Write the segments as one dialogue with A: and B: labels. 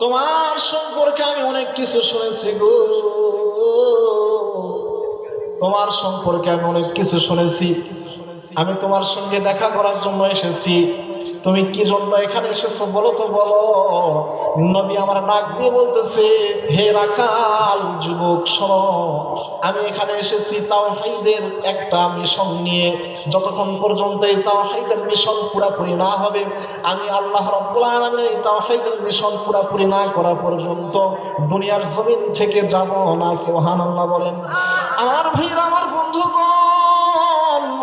A: তোমার সম্পর্কে আমি অনেক কিছু শুনেছি গো। তোমার সম্পর্কে আমি অনেক কিছু শুনেছি। আমি তোমার সঙ্গে দেখা করার জন্য এসেছি। তুমি কি জন্য এখানে এসেছ বলো তো বলো। নবী আমার ডাক দিয়ে বলতেছে, হে রাখাল, যুবক, শোনো, আমি এখানে এসেছি তাও হাইদের একটা মিশন নিয়ে। যতক্ষণ পর্যন্ত এই তাও হাইদের মিশন পুরাপুরি না হবে, আমি আল্লাহ রব্বুল আলমের এই তাও হাইদের মিশন পুরাপুরি না করা পর্যন্ত দুনিয়ার জমিন থেকে যাব না সোহান আল্লাহ বলেন। আমার ভাইরা, আমার বন্ধুগণ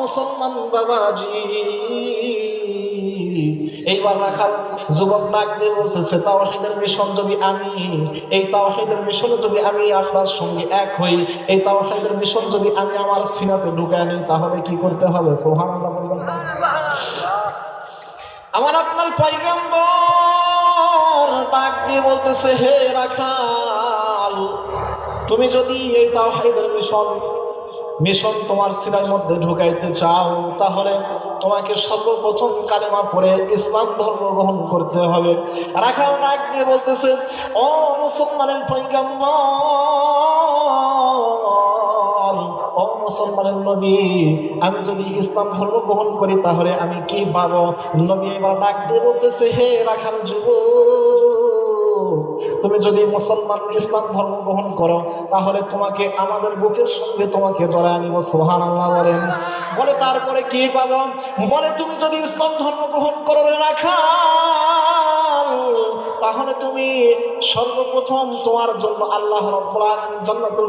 A: মুসলমান বাবাজি এইবার রাখাল যুবক ডাক দিয়ে বলতেছে, তাওহিদের মিশন যদি আমি, এই তাওহিদের মিশনে যদি আমি আপনার সঙ্গে এক হই, এই তাওহিদের মিশন যদি আমি আমার সিনাতে ঢুকে আনি তাহলে কি করতে হবে সোহান বলবেন? আমার আপনার পয়গম্বর ডাক দিয়ে বলতেছে, হে রাখাল, তুমি যদি এই তাওহিদের মিশন মিশন তোমার সিনার মধ্যে ঢুকাইতে চাও, তাহলে তোমাকে সর্বপ্রথম কালেমা পড়ে ইসলাম ধর্ম গ্রহণ করতে হবে। রাখাল ডাক দিয়ে বলতেছে, ও মুসলমানের পৈগম্বর ও মুসলমানের নবী, আমি যদি ইসলাম ধর্ম গ্রহণ করি তাহলে আমি কি পাবো? নবী এবার ডাক দিয়ে বলতেছে, হে রাখাল যুব তুমি যদি মুসলমান, ইসলাম ধর্ম গ্রহণ করো, তাহলে তোমাকে আমাদের বুকের সঙ্গে তোমাকে জড়ায় আনিব সোহান আল্লাহ বলেন। বলে, তারপরে কি পাবো? বলে, তুমি যদি ইসলাম ধর্ম গ্রহণ করো রাখা তাহলে তুমি সর্বপ্রথম তোমার জন্য আল্লাহ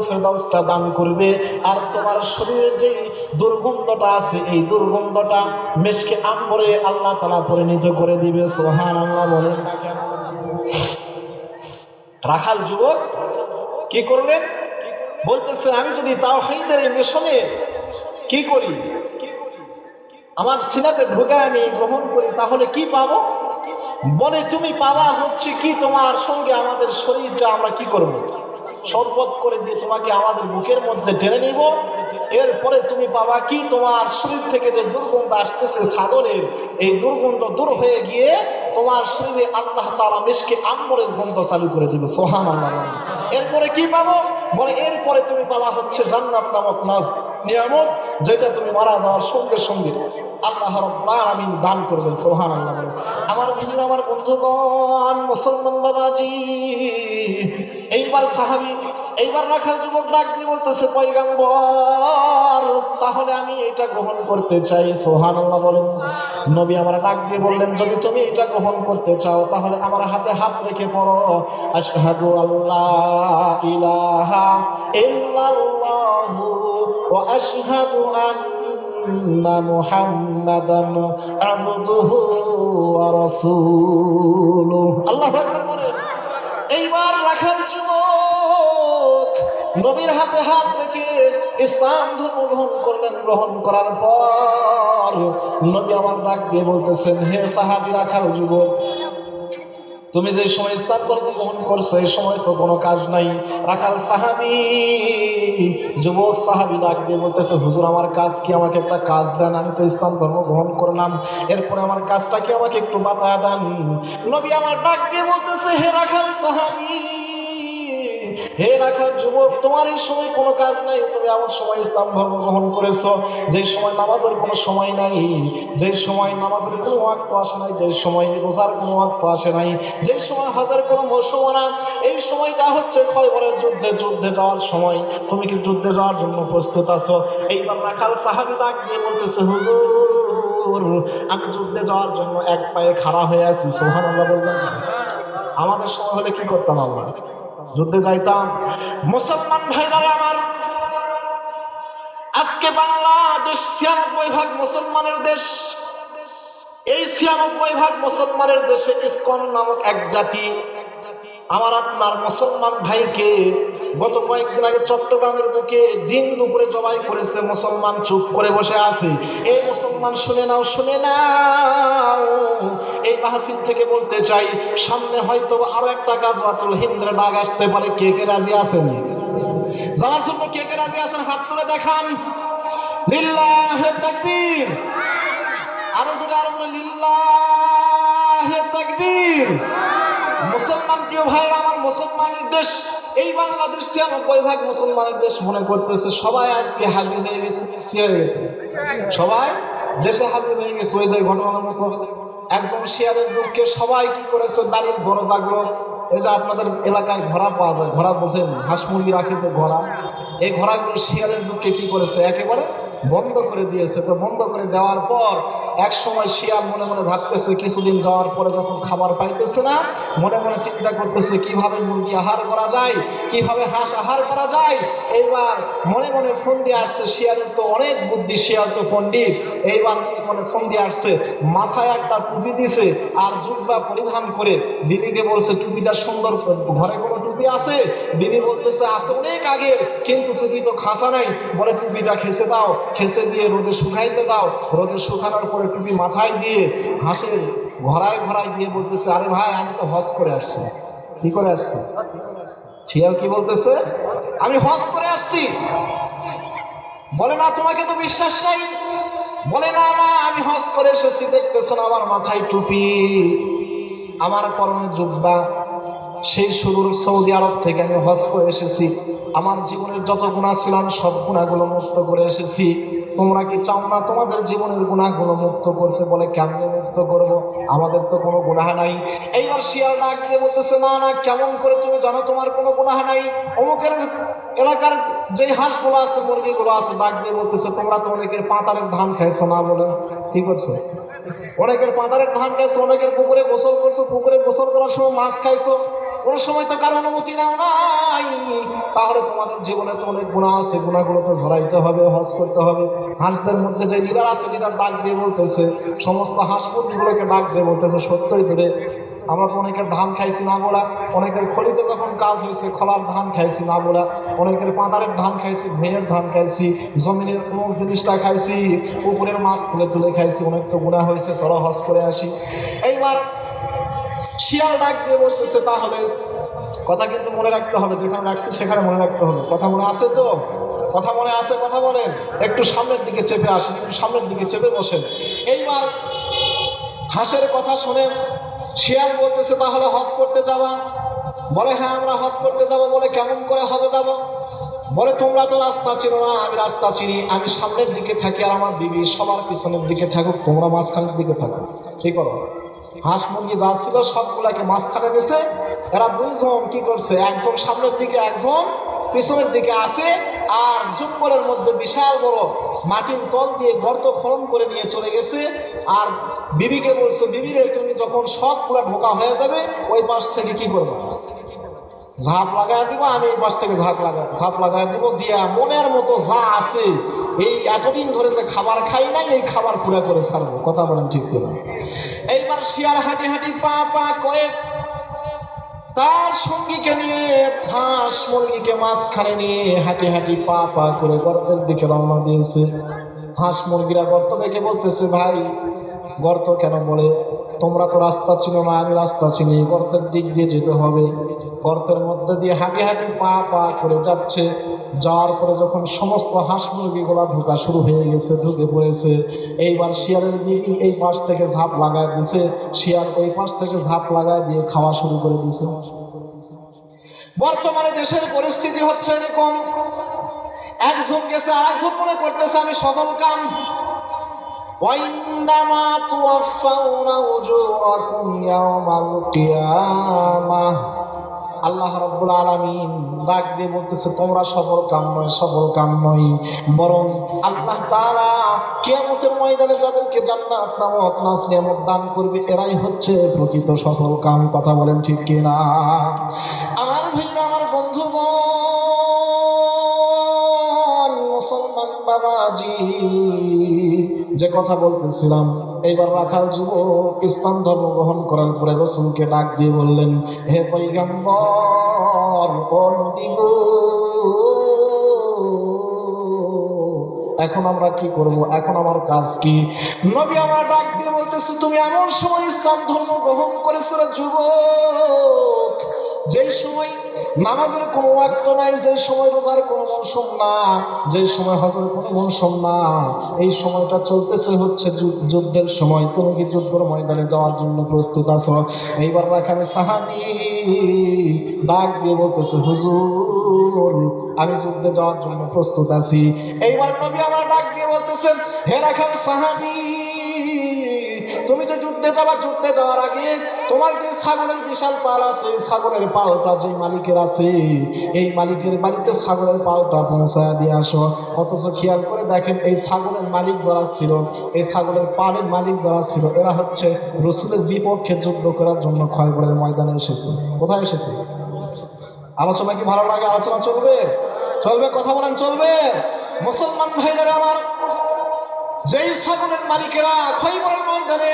A: ফেরদাউসটা দান করবে। আর তোমার শরীরে যেই দুর্গন্ধটা আছে, এই দুর্গন্ধটা মেশকে আম্বরে আল্লাহ তাআলা পরিণত করে দিবে, সুবহানাল্লাহ বলেন না কেন? রাখাল যুবক, কি করলেন? বলতেছে, আমি যদি তাও হাইদের মিশনে কি করি? আমার সিনাতে ঢুকে আমি গ্রহণ করি, তাহলে কি পাবো? বলে, তুমি পাবা হচ্ছে কি তোমার সঙ্গে আমাদের শরীরটা আমরা কি করব। শরবত করে দিয়ে তোমাকে আমাদের বুকের মধ্যে টেনে নিব। এরপরে তুমি পাবা কি? তোমার শরীর থেকে যে দুর্গন্ধ আসতেছে সাগরের এই দুর্গন্ধ দূর হয়ে গিয়ে তোমার শরীরে আল্লাহ তালা মিশকে আম্বরের গন্ধ চালু করে দিবে। সোহান আল্লাহ এরপরে কি পাবো? বলে, এরপরে তুমি পাবা হচ্ছে জান্নাত নামক নাজ নিয়ামত, যেটা তুমি মারা যাওয়ার সঙ্গে সঙ্গে আল্লাহ রব্বুল আলামিন দান করবেন সোহান আল্লাহ আমার ভিন্ন আমার বন্ধুগণ, মুসলমান বাবাজি, এইবার সাহাবি এইবার রাখাল যুবক ডাক দিয়ে বলতেছে, পয়গাম্বর, তাহলে আমি এটা গ্রহণ করতে চাই। সোহান আল্লাহ বলেন। নবী আমার ডাক দিয়ে বললেন, যদি তুমি এটা গ্রহণ করতে চাও, তাহলে আমার হাতে হাত রেখে পড়ো। আশহাদু আল্লাহ ইলাহা ইল্লাল্লাহু ওয়া আশহাদু আন্না মুহাম্মাদান আবদুহু ওয়া রাসূলুহু। আল্লাহু আকবার বলেন। এইবার রাখাল যুবক নবীর হাতে হাত রেখে ইসলাম ধর্ম গ্রহণ করলেন, গ্রহণ করার পর নবী আমার ডাক দিয়ে বলতেছেন, হে সাহাবি রাখার যুবক, তুমি যে সময় ইসলাম ধর্ম গ্রহণ করছ এই সময় তো কোনো কাজ নাই। রাখাল সাহাবি, যুবক সাহাবি ডাক দিয়ে বলতেছে, হুজুর, আমার কাজ কি আমাকে একটা কাজ দেন? আমি তো ইসলাম ধর্ম গ্রহণ করলাম। এরপরে আমার কাজটা কি আমাকে একটু বাতায় দেন? নবী আমার ডাক দিয়ে বলতেছে, হে রাখাল সাহাবি হে রাখাল যুবক, তোমার এই সময় কোনো কাজ নাই, তুমি এমন সময় ইসলাম ধর্ম গ্রহণ করেছ যে সময় নামাজের কোনো সময় নাই যে সময় নামাজের কোনো ওয়াক্ত আসে নাই যে সময় রোজার কোনো ওয়াক্ত আসে নাই যে সময় হাজার কোনো মৌসুম না, এই সময়টা হচ্ছে খয়বরের যুদ্ধে যুদ্ধে যাওয়ার সময়। তুমি কি যুদ্ধে যাওয়ার জন্য প্রস্তুত আছো? এইবার রাখাল সাহাবি ডাক দিয়ে বলতেছে, হুজুর, আমি যুদ্ধে যাওয়ার জন্য এক পায়ে খাড়া হয়ে আছি সোহান আল্লাহ বলবেন আমাদের সময় হলে কি করতাম আমরা? যুদ্ধে যাইতাম। মুসলমান ভাইরা আমার আজকে বাংলাদেশ ছিয়ানব্বই ভাগ মুসলমানের দেশ। এই ছিয়ানব্বই ভাগ মুসলমানের দেশে ইস্কন নামক এক জাতি আমার আপনার মুসলমান ভাইকে গত কয়েকদিন আগে চট্টগ্রামের বুকে দিন দুপুরে জবাই করেছে, মুসলমান চুপ করে বসে আছে। এই মুসলমান শুনে নাও শুনে নাও। এই মাহফিল থেকে বলতে চাই, সামনে হয়তো আরও একটা গাজওয়াতুল হিন্দ্রে ডাক আসতে পারে। কে কে রাজি আছেন? যাওয়ার জন্য কে কে রাজি আছেন? হাত তুলে দেখান। লিল্লাহে আরও জোরে আরও জোরে, লিল্লাহে তাকবীর। মুসলমান প্রিয় ভাইয়ের আমার মুসলমানের দেশ, এই বাংলাদেশ ছিয়ানব্বই ভাগ মুসলমানের দেশ মনে করতেছে, সবাই আজকে হাজির হয়ে গেছে, কি হয়ে গেছে? সবাই দেশে হাজির হয়ে গেছে, ওই যে ঘটনার মতো একজন শিয়ালের দুঃখে সবাই কি করেছে? বাড়ির দরজাগুলো এই যে আপনাদের এলাকায় ঘোড়া পাওয়া যায়, ঘোড়া বোঝেন, হাঁস মুরগি রাখেছে ঘোড়া। এই ঘোড়াগুলো শিয়ালের দুঃখে কি করেছে? একেবারে বন্ধ করে দিয়েছে। তো বন্ধ করে দেওয়ার পর এক সময় শিয়াল মনে মনে ভাবতেছে, কিছুদিন যাওয়ার পরে যখন খাবার পাইতেছে না, মনে মনে চিন্তা করতেছে, কীভাবে মুরগি আহার করা যায়, কীভাবে হাঁস আহার করা যায়? এইবার মনে মনে ফোন দিয়ে আসছে, শিয়ালের তো অনেক বুদ্ধি, শিয়াল তো পণ্ডিত। এইবার মনে ফোন দিয়ে আসছে, মাথায় একটা টুপি দিছে আর জুব্বা পরিধান করে বিবিকে বলছে, টুপিটা সুন্দর ঘরে কোনো টুপি আছে? বিবি বলতেছে, আছে অনেক আগের, কিন্তু টুপি তো খাসা নাই। বলে, টুপিটা খেসে দাও খেসে দিয়ে রোদে শুকাইতে দাও। রোদে শুকানোর পরে টুপি মাথায় দিয়ে হাঁসের ঘরায় ঘরায় দিয়ে বলতেছে, আরে ভাই, আমি তো হজ করে আসছি। কি করে আসছি? শিয়াল কি বলতেছে? আমি হজ করে আসছি। বলে, না, তোমাকে তো বিশ্বাস নাই। বলে, না না, আমি হজ করে এসেছি। দেখতেছো না আমার মাথায় টুপি, আমার পরনে জুব্বা সেই শুরুর সৌদি আরব থেকে আমি হজ করে এসেছি। আমার জীবনের যত গুণা ছিলাম সব গুণাগুলো মুক্ত করে এসেছি। তোমরা কি চাও না তোমাদের জীবনের গুণাগুলো মুক্ত করতে? বলে, কেমনে মুক্ত করব? আমাদের তো কোনো গুনাহ নাই। এইবার শিয়াল ডাক দিয়ে বলতেছে, না না, কেমন করে তুমি জানো তোমার কোনো গুনাহ নাই? অমুকের এলাকার যে হাঁসগুলো আছে, মুরগিগুলো আছে, ডাক দিয়ে বলতেছে, তোমরা তো অনেকের পাতারের ধান খাইছো না বলে। কি করছে? অনেকের পাতারের ধান খাইছো, অনেকের পুকুরে গোসল করছ, পুকুরে গোসল করার সময় মাছ খাইছো। কোনো সময় তো কারও অনুমতি নাও নাই। তাহলে তোমাদের জীবনে তো অনেক গুণা আছে গুণাগুলো তো ঝরাইতে হবে, হজ করতে হবে। হাঁসদের মধ্যে যে লিডার আছে, লিডার ডাক দিয়ে বলতেছে, সমস্ত হাঁস মুরগিগুলোকে ডাক দিয়ে বলতেছে, সত্যই ধরে আমরা তো অনেকের ধান খাইছি না বলা, অনেকের খলিতে যখন কাজ হয়েছে, খলার ধান খাইছি না বলা, অনেকের পাঁদারের ধান খাইছি, ভেয়ের ধান খাইছি, জমিনের কোন জিনিসটা খাইছি, উপরের মাছ তুলে তুলে খাইছি, অনেক তো গুণা হয়েছে, চলো হজ করে আসি। এইবার শিয়াল ডাক দিয়ে বসতেছে তাহলে কথা কিন্তু মনে রাখতে হবে, যেখানে রাখছি সেখানে মনে রাখতে হবে। কথা মনে আছে তো? কথা মনে আছে, কথা বলেন। একটু সামনের দিকে চেপে আসেন, একটু সামনের দিকে চেপে বসেন। এইবার হাঁসের কথা শুনে শিয়াল বলতেছে, তাহলে হজ করতে যাবা? বলে হ্যাঁ আমরা হজ করতে যাব। বলে, কেমন করে হজে যাব? বলে, তোমরা তো রাস্তা চিনো না, আমি রাস্তা চিনি। আমি সামনের দিকে থাকি আর আমার বিবি সবার পিছনের দিকে থাকুক, তোমরা মাঝখানের দিকে থাকো। কি করো? হাঁস মুরগি যা ছিল সবগুলাকে মাঝখানে নিছে। এরা দুইজন কি করছে? একজন সামনের দিকে, একজন পিছনের দিকে আসে আর জঙ্গলের মধ্যে বিশাল বড় মাটির তল দিয়ে গর্ত খনন করে নিয়ে চলে গেছে। আর বিবিকে বলছে বিবিরে তুমি যখন সব পুরো ঢোকা হয়ে যাবে, ওই পাশ থেকে কি করবে? ঝাঁপ লাগায় দিব, আমি এই পাশ থেকে ঝাঁপ লাগা ঝাঁপ লাগায় দিব দিয়া মনের মতো যা আছে, এই এতদিন ধরে যে খাবার খাই নাই, এই খাবার পুরা করে ছাড়বো। কথা বলেন ঠিক তো এইবার শিয়াল হাঁটি হাঁটি পা পা করে তার সঙ্গীকে নিয়ে হাঁস মুরগিকে মাছ মাঝখানে নিয়ে হাঁটি হাঁটি পা পা করে গর্তের দিকে রওনা দিয়েছে। হাঁস মুরগিরা গর্ত দেখে বলতেছে, ভাই, গর্ত কেন বলে? তোমরা তো রাস্তা ছিল না, আমি রাস্তা চিনি, গর্তের দিক দিয়ে যেতে হবে। গর্তের মধ্যে দিয়ে হাঁটি হাঁটি পা পা করে যাচ্ছে। যাওয়ার পরে যখন সমস্ত হাঁস মুরগিগুলা ঢোকা শুরু হয়ে গেছে, ঢুকে পড়েছে, এইবার শিয়ালের বিবি এই পাশ থেকে ঝাঁপ লাগায় দিছে। শিয়াল ওই পাশ থেকে ঝাঁপ লাগায় দিয়ে খাওয়া শুরু করে দিছে। বর্তমানে দেশের পরিস্থিতি হচ্ছে এরকম। একজন গেছে আর একজন মনে করতেছে, আমি সফল কাম। وإنما توفون أجوركم يوم القيامة আল্লাহ রব্বুল আলমিন ডাক দিয়ে বলতেছে তোমরা সফল কাম নয় সফল কাম নয় বরং আল্লাহ তারা কেমতের ময়দানে যাদেরকে জান্নাত নামক নাস নিয়ামত দান করবে এরাই হচ্ছে প্রকৃত সফল কাম কথা বলেন ঠিক কিনা আমার ভাইরা আমার বন্ধুগণ মুসলমান বাবাজি যে কথা বলতেছিলাম, এইবার রাখাল যুবক ইসলাম ধর্ম গ্রহণ করার পরে রসুলকে ডাক দিয়ে বললেন, হে পৈগম্বর এখন আমরা কি করব? এখন আমার কাজ কি? নবী আমার ডাক দিয়ে বলতেছে, তুমি এমন সময় ইসলাম ধর্ম গ্রহণ করেছ যুবক, যেই সময় নামাজের কোনো ওয়াক্ত নাই, যে সময় রোজার কোনো মৌসুম না, যে সময় হজের কোনো মৌসুম না। এই সময়টা চলতেছে হচ্ছে যুদ্ধের সময়। তুমি কি যুদ্ধের ময়দানে যাওয়ার জন্য প্রস্তুত আছো? এইবার এখানে সাহাবি ডাক দিয়ে বলতেছে, হুজুর, আমি যুদ্ধে যাওয়ার জন্য প্রস্তুত আছি। এইবার নবী আমার ডাক দিয়ে বলতেছেন, হে তুমি যে যুদ্ধে যাবা যুদ্ধে যাওয়ার আগে তোমার যে ছাগলের বিশাল পাল আছে ছাগলের পালটা যে মালিকের আছে, এই মালিকের বাড়িতে ছাগলের পালটা পৌঁছায় দিয়ে আসো। অথচ খেয়াল করে দেখেন, এই ছাগলের মালিক যারা ছিল, এই ছাগলের পালের মালিক যারা ছিল, এরা হচ্ছে রসুলের বিপক্ষে যুদ্ধ করার জন্য ক্ষয়বরের ময়দানে এসেছে। কোথায় এসেছে? আলোচনা কি ভালো লাগে? আলোচনা চলবে? চলবে? কথা বলেন, চলবে? মুসলমান ভাইরা আমার, যেই ছাগলের মালিকেরা খৈবরের ময়দানে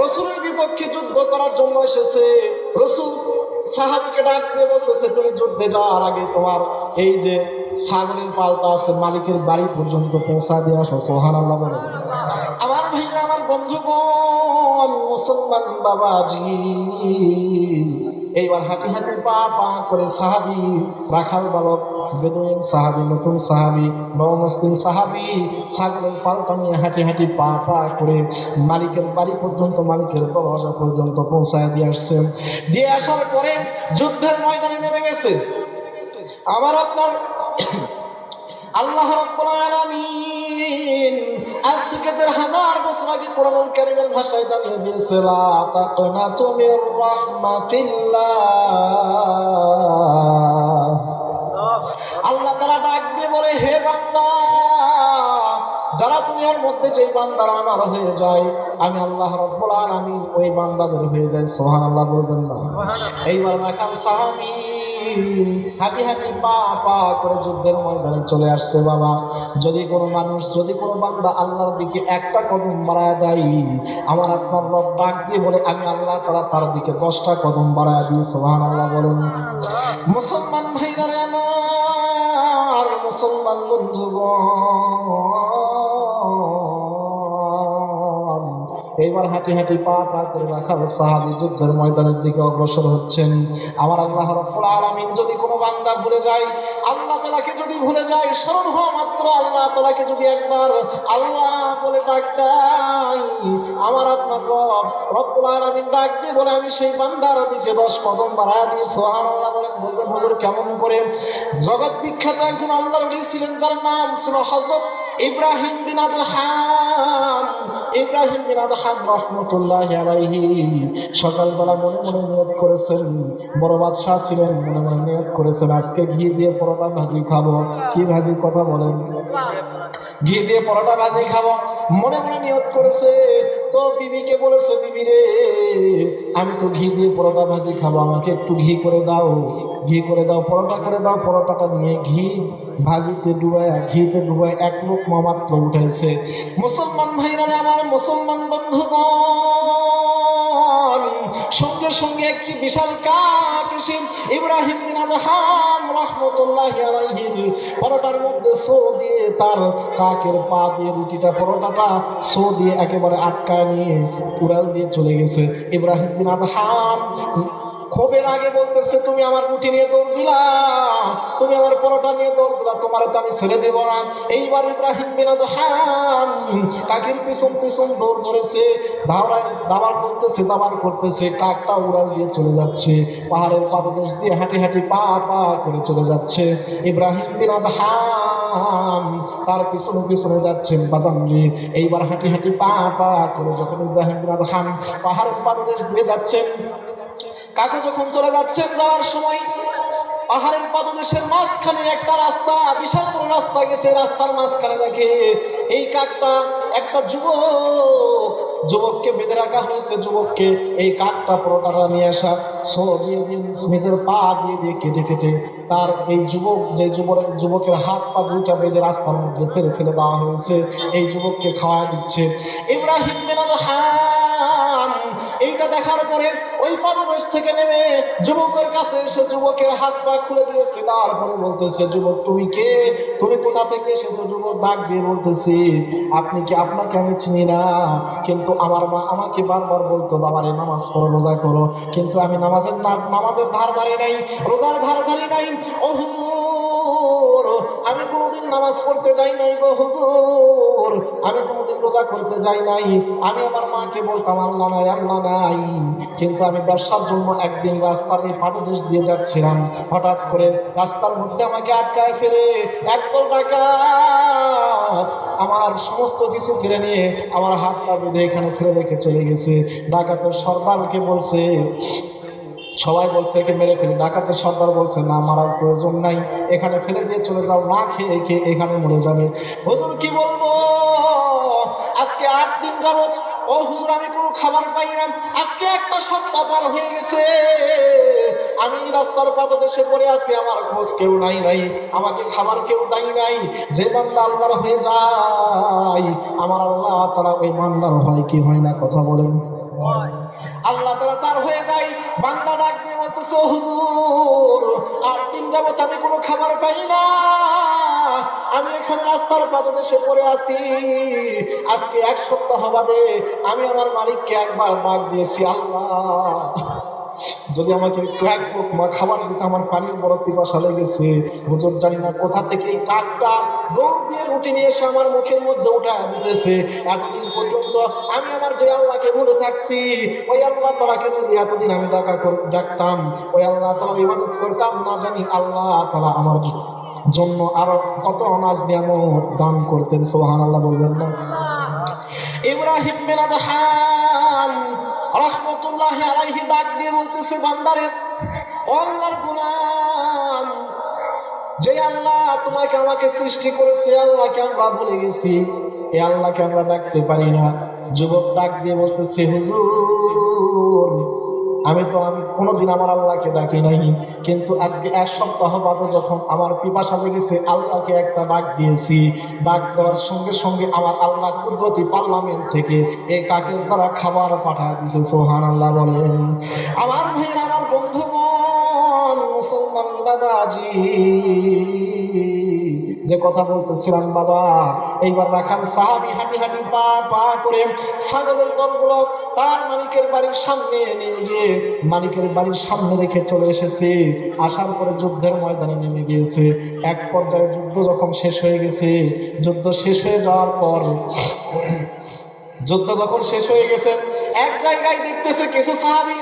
A: রসুলের বিপক্ষে যুদ্ধ করার জন্য এসেছে। রসুল সাহাবিকে ডাকতে বলতেছে, তুমি যুদ্ধে যাওয়ার আগে তোমার এই যে ছাগলের পালটা আছে, মালিকের বাড়ি পর্যন্ত পৌঁছা দিয়ে আসো সোহান আমার ভাইরা, আমার বন্ধুগণ, মুসলমান বাবাজি এইবার হাঁটি হাঁটি পা পা করে সাহাবি রাখাল বালক, বেদুইন সাহাবি, নতুন সাহাবি নবমুসলিম সাহাবি, ছাগলের পালটা নিয়ে হাঁটি হাঁটি পা পা করে মালিকের বাড়ি পর্যন্ত, মালিকের দরজা পর্যন্ত পৌঁছায় দিয়ে আসছে। দিয়ে আসার পরে যুদ্ধের ময়দানে নেমে গেছে। আমার আপনার আল্লাহ রাব্বুল আলামিন আজ থেকে দেড় হাজার বছর আগে কোরআনুল কারীমের ভাষায় জানিয়ে দিয়েছে তাকনাতু মির রাহমাতিল্লাহ। আল্লাহ। তারা ডাক দিয়ে বলে হে বান্দা যারা দুনিয়ার মধ্যে যেই বান্দারা আমার হয়ে যায় আমি আল্লাহ রব্বুল আলামিন ওই বান্দাদের হয়ে যায় সুবহানাল্লাহ বলবেন না। এইবার রাখাল সাহাবী হাঁটি হাঁটি পা পা করে যুদ্ধের ময়দানে চলে আসছে বাবা। যদি কোনো মানুষ যদি কোনো বান্দা আল্লাহর দিকে একটা কদম বাড়ায় দেয় আমার আপনার রব ডাক দিয়ে বলে আমি আল্লাহ তারা তার দিকে দশটা কদম বাড়ায় দিই সোহান আল্লাহ বলেন মুসলমান ভাইরা রে আমার মুসলমান বন্ধুগণ এইবার হাঁটি হাঁটি পা পা করে রাখাল সাহাবি যুদ্ধের ময়দানের দিকে অগ্রসর হচ্ছেন। আমার আল্লাহ রব্বুল আলামিন যদি কোনো বান্দা ভুলে যায়, আল্লাহ তালাকে যদি ভুলে যায়, স্মরণ হওয়া মাত্র আল্লাহ তালাকে যদি একবার আল্লাহ বলে ডাক আমার আপনার রব রব্বুল আলামিন ডাক দিয়ে বলে, আমি সেই বান্দার দিকে দশ কদম বাড়া দিয়ে সোহান আল্লাহ বলেন, বলবেন, হুজুর, কেমন করে? জগৎ বিখ্যাত একজন আল্লাহ রলি ছিলেন, যার নাম ছিল হজরত ইব্রাহিম বিন আদহাম ইব্রাহিম বিন আদহাম রহমতুল্লাহ আলাইহি সকালবেলা মনে মনে নিয়োগ করেছেন। বড় বাদশাহ ছিলেন, মনে মনে নিয়োগ করেছেন। আজকে ঘি দিয়ে পরোটা ভাজি খাব। কি ভাজি কথা বলেন? ঘি দিয়ে পরোটা ভাজি খাব। মনে মনে নিয়ত করেছে, তো বিবিকে বলেছে, বিবি রে, আমি তো ঘি দিয়ে পরোটা ভাজি খাব, আমাকে একটু ঘি করে দাও, ঘি করে দাও, পরোটা করে দাও। পরোটাটা নিয়ে ঘি ভাজিতে ডুবায়, ঘিতে ডুবায়, এক লোক মামাত্র উঠেছে। মুসলমান ভাইরা আমার মুসলমান বন্ধুগণ সঙ্গে সঙ্গে একটি বিশাল কাক এসে ইব্রাহিম বিন আদহাম রহমতুল্লাহ আলাইহির পরোটার মধ্যে সো দিয়ে তার কাকের পা দিয়ে রুটিটা, পরোটাটা সো দিয়ে একেবারে আটকা নিয়ে কুড়াল দিয়ে চলে গেছে। ইব্রাহিম বিন আদহাম ক্ষোভের আগে বলতেছে, তুমি আমার রুটি নিয়ে দৌড় দিলা, তুমি আমার পরোটা নিয়ে দৌড় দিলা, তোমার তো আমি ছেড়ে দেবো না। এইবার ইব্রাহিম বিন আদহাম কাকির পিছন পিছন দৌড় ধরেছে, ধাওয়ায় দাবার করতেছে দাবার করতেছে, কাকটা উড়াল দিয়ে চলে যাচ্ছে, পাহাড়ের পাদদেশ দিয়ে হাঁটি হাঁটি পা পা করে চলে যাচ্ছে। ইব্রাহিম বিন আদহাম তার পিছনে পিছনে যাচ্ছেন বাজানলি এইবার হাঁটি হাঁটি পা পা করে যখন ইব্রাহিম বিন আদহাম পাহাড়ের পাদদেশ দিয়ে যাচ্ছেন কাকু যখন চলে যাচ্ছেন যাওয়ার সময়, পাহাড়ের পাদদেশের মাঝখানে একটা রাস্তা, বিশাল বড় রাস্তা গেছে, রাস্তার মাঝখানে দেখে এই কাকটা একটা যুবক যুবককে বেঁধে রাখা হয়েছে, যুবককে এই কাঠটা পরোটাটা নিয়ে আসা ছো দিয়ে দিয়ে নিজের পা দিয়ে দিয়ে কেটে কেটে তার এই যুবক, যে যুবক যুবকের হাত পা দুইটা বেঁধে রাস্তার মধ্যে ফেলে ফেলে দেওয়া হয়েছে, এই যুবককে খাওয়া দিচ্ছে। ইব্রাহিম এইটা দেখার পরে ওই পাদদেশ থেকে নেমে যুবকের কাছে এসে যুবকের হাত পা খুলে দিয়েছে, তারপরে বলতেছে, যুবক, তুমি কে? তুমি কোথা থেকে এসেছ? যুবক ডাক দিয়ে বলতেছি, আপনি কি আপনাকে আমি চিনি না, কিন্তু আমার মা আমাকে বারবার বলতো বাবারে নামাজ পড়ো, রোজা করো। কিন্তু আমি নামাজের নামাজের ধার ধারে নাই, রোজার ধার ধারে নাই। ও হুজুর! আমি কোনোদিন নামাজ পড়তে যাই নাই গো হুজুর। আমি কোনোদিন রোজা করতে যাই নাই। আমি আমার মাকে বলতাম, আল্লাহ নাই আল্লাহ নাই। কিন্তু আমি ব্যবসার জন্য একদিন রাস্তার এই পাদদেশ দিয়ে যাচ্ছিলাম। হঠাৎ করে রাস্তার মধ্যে আমাকে আটকায় ফেলে একদল ডাকাত। আমার সমস্ত কিছু কেড়ে নিয়ে আমার হাত পা বেঁধে এখানে ফেলে রেখে চলে গেছে। ডাকাতের সর্দারকে বলছে সবাই বলছে, একে মেরে ফেলে। ডাকাতের সর্দার বলছে, না, মারার প্রয়োজন নাই। এখানে ফেলে দিয়ে চলে যাও, না খেয়ে খেয়ে এখানে মরে যাবে। হুজুর, কি বলব? আজকে আট দিন যাবত ও হুজুর, আমি কোনো খাবার পাই না। আজকে একটা সপ্তাহ পার হয়ে গেছে। আমি রাস্তার পাদদেশে পড়ে আছি, আমার খোঁজ কেউ নাই নাই, আমাকে খাবার কেউ দেয় নাই। যে বান্দা আল্লাহর হয়ে যায়, আমার আল্লাহ, তারা ওই বান্দার হয় কি হয় না, কথা বলেন। আল্লাহ তারা তার হয়ে যায়, বান্দা ডাক দিয়ে বলতেছে "ও হুজুর আট দিন যাবত আমি কোনো খাবার পাই না। আমি এখানে রাস্তার পাদদেশে পড়ে আছি। আজকে এক সপ্তাহ বাদে আমি আমার মালিককে একবার ডাক দিয়েছি, আল্লাহ। যদি আমাকে খাবার দিতে আমার পানির বড় পিপাসা লেগেছে, হুজুর জানি না কোথা থেকে এই কাকটা দৌড় দিয়ে রুটি নিয়ে এসে আমার মুখের মধ্যে উঠা দিতেছে এতদিন পর্যন্ত আমি আমার যে আল্লাহকে বলে থাকছি, ওই আল্লাহ তালাকে যদি এতদিন আমি ডাকা ডাকতাম, ওই আল্লাহ তালা ইবাদত করতাম, না জানি আল্লাহ তালা আমার জন্য আরও কত অনাজ নিয়ামত দান করতেন সোহান আল্লাহ বলবেন না? ইব্রাহিম রহমতুল্লাহ আলাইহি ডাক দিয়ে বলতেছে, বান্দারে অল্লার গুলাম যে আল্লাহ তোমাকে আমাকে সৃষ্টি করেছে আল্লাহকে আমরা ভুলে গেছি এই আল্লাহকে আমরা ডাকতে পারি না। যুবক ডাক দিয়ে বলতেছে, হুজুর আমি তো, আমি কোনোদিন আমার আল্লাহকে ডাকি নাই। কিন্তু আজকে এক সপ্তাহ বাদে যখন আমার পিপাসা লেগেছে, আল্লাহকে একটা ডাক দিয়েছি। ডাক দেওয়ার সঙ্গে সঙ্গে আমার আল্লাহ কুদরতি পার্লামেন্ট থেকে এই কাকের দ্বারা খাবার পাঠায় দিছে সোহান আল্লাহ বলেন। আমার ভাইয়ের, আমার বন্ধুগণ, মুসলমান বাবাজি। যে কথা বলতেছিলাম, বাবা, এইবার রাখান সাহাবি হাঁটি হাঁটি পা পা করে ছাগলের দলগুলো তার মালিকের বাড়ির সামনে নিয়ে গিয়ে মালিকের বাড়ির সামনে রেখে চলে এসেছে। আসার পরে যুদ্ধের ময়দানে নেমে গিয়েছে। এক পর্যায়ে যুদ্ধ যখন শেষ হয়ে গেছে, যুদ্ধ শেষ হয়ে যাওয়ার পর, যুদ্ধ যখন শেষ হয়ে গেছে, এক জায়গায় দেখতেছে কিছু সাহাবি,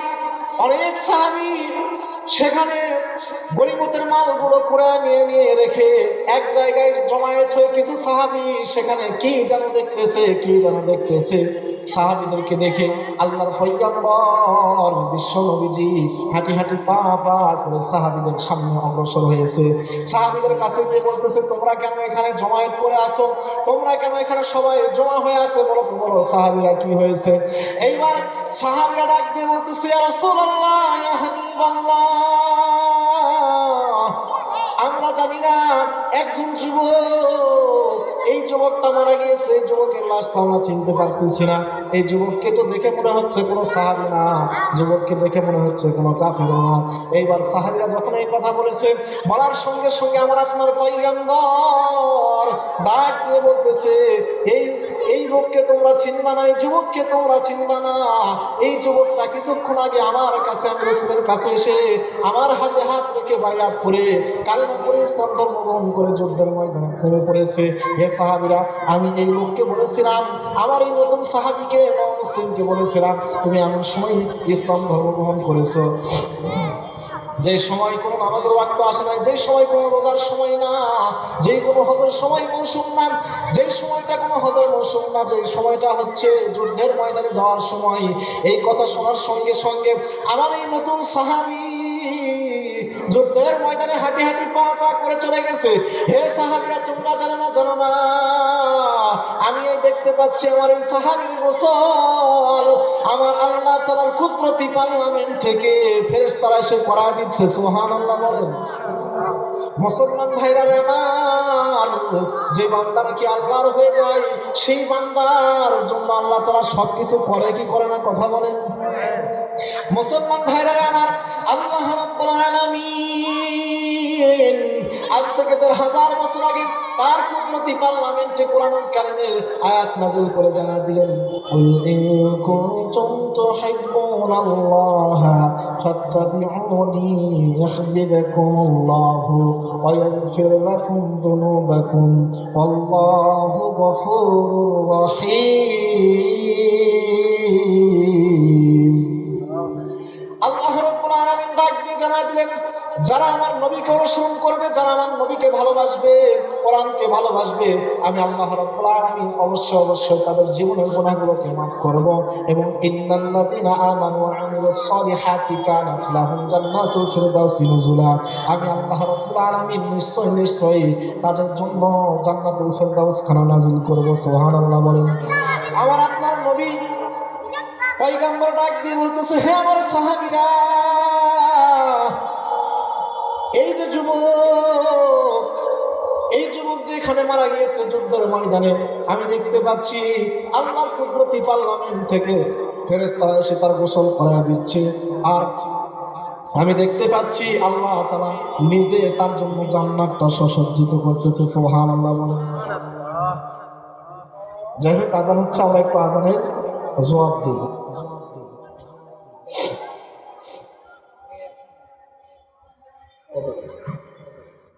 A: অনেক সাহাবি, সেখানে গরিবতের মালগুলো করে নিয়ে নিয়ে রেখে এক জায়গায় জমায়েত হয়ে কিছু সাহাবি সেখানে কি যেন দেখতেছে, কি যেন দেখতেছে? সাহাবিদেরকে দেখে আল্লাহর পৈগম্বর বিশ্ব নবীজি হাঁটি হাঁটি পা পা করে সাহাবিদের সামনে অগ্রসর হয়েছে। সাহাবিদের কাছে গিয়ে বলতেছে, তোমরা কেন এখানে জমায়েত করে আসো তোমরা কেন এখানে সবাই জমা হয়ে আছে? বলো তো, বলো, সাহাবিরা কি হয়েছে? এইবার সাহাবিরা ডাক দিয়ে বলতেছে, "ইয়া রাসূলুল্লাহ, ইয়া হাবিবাল্লাহ। আমরা জানি না একজন যুবক এই যুবকটা মারা গিয়েছে, এই যুবকের লাশটা আমরা চিনতে পারতেছি না। এই যুবককে তো দেখে মনে হচ্ছে কোনো সাহাবি না, যুবককে দেখে মনে হচ্ছে কোনো কাফির না। এইবার সাহাবিরা যখন এই কথা বলেছে, বলার সঙ্গে সঙ্গে আমার আপনার পৈগম্বর ডাক দিয়ে বলতেছে, এই এই লোককে তোমরা চিনবা না, এই যুবককে তোমরা চিনবা না। এই যুবকটা কিছুক্ষণ আগে আমার কাছে, আমি রসুলের কাছে এসে আমার হাতে হাত রেখে বাইরাত করে কালেমা করে ধর্ম গ্রহণ করে যুদ্ধের ময়দানে থেমে পড়েছে। সাহাবিরা, আমি এই লোককে বলেছিলাম আমার এই নতুন সাহাবিকে মুসলিমকে বলেছিলাম, তুমি এমন সময় ইসলাম ধর্ম গ্রহণ করেছ। যে সময় কোনো নামাজের ওয়াক্ত আসে না যে সময় কোনো রোজার সময় না, যে কোনো হজের সময় মৌসুম না, যে সময়টা কোনো হজের মৌসুম না, যে সময়টা হচ্ছে যুদ্ধের ময়দানে যাওয়ার সময়। এই কথা শোনার সঙ্গে সঙ্গে আমার এই নতুন সাহাবি যুদ্ধের ময়দানে হাঁটি হাঁটি পা পা করে চলে গেছে। হে সাহাবিরা, তোমরা জানো না জানো না? আমি এই দেখতে পাচ্ছি আমার এই সাহাবির গোসল। আমার আল্লাহ তালার কুদরতি পার্লামেন্ট থেকে ফেরেস তারা এসে করা দিচ্ছে সোহান আল্লাহ বলেন। মুসলমান ভাইরা আমার, যে বান্দারা কি আল্লাহর হয়ে যায়, সেই বান্দার জন্য আল্লাহ তারা সবকিছু করে কি করে না, কথা বলেন। মুসলমান ভাইরা আমার আল্লাহ রাব্বুল আলামিন, আজ থেকে দেড় হাজার বছর আগে তার কুদরতি পার্লামেন্টে কোরআন কারিমের আয়াত নাযিল করে জানা দিলেন, কুল ইন কুনতুম ফাত্তাবিউনি ওয়া ইয়াগফির লাকুম যুনুবাকুম ওয়াল্লাহু গফুরুর জানাই দিলেন। যারা আমার নবীকে অনুসরণ করবে, যারা আমার নবীকে ভালোবাসবে, কোরআনকে ভালোবাসবে, আমি আল্লাহ রাব্বুল আলামিন অবশ্যই অবশ্যই তাদের জীবনের গুনাহগুলোকে মাফ করব এবং ইন্নাল্লাযীনা আমানু ওয়া আমিলুস সালিহাতি কানাত লাহুম জান্নাতুল ফিরদাউসি নুজুলা। আমি আল্লাহ রাব্বুল আলামিন নিশ্চয় নিশ্চয়ই তাদের জন্য জান্নাতুল ফিরদাউস খানা নাজিল করব, সুবহানাল্লাহ বলেন। আমার আপনার নবী পয়গাম্বর ডাক দিয়ে বলতেছে, হে আমার সাহাবীরা এই যে যুবক, এই যুবক যেখানে মারা গিয়েছে যুদ্ধের ময়দানে, আমি দেখতে পাচ্ছি আল্লাহর কুদরতি পার্লামেন্ট থেকে ফেরেস্তারা এসে তার গোসল করা দিচ্ছে। আর আমি দেখতে পাচ্ছি আল্লাহ তারা নিজে তার জন্য জান্নাতটা সসজ্জিত করতেছে সোহান আল্লাহ যাই হোক, আজান হচ্ছে, আমরা একটু আজানের জবাব দিই।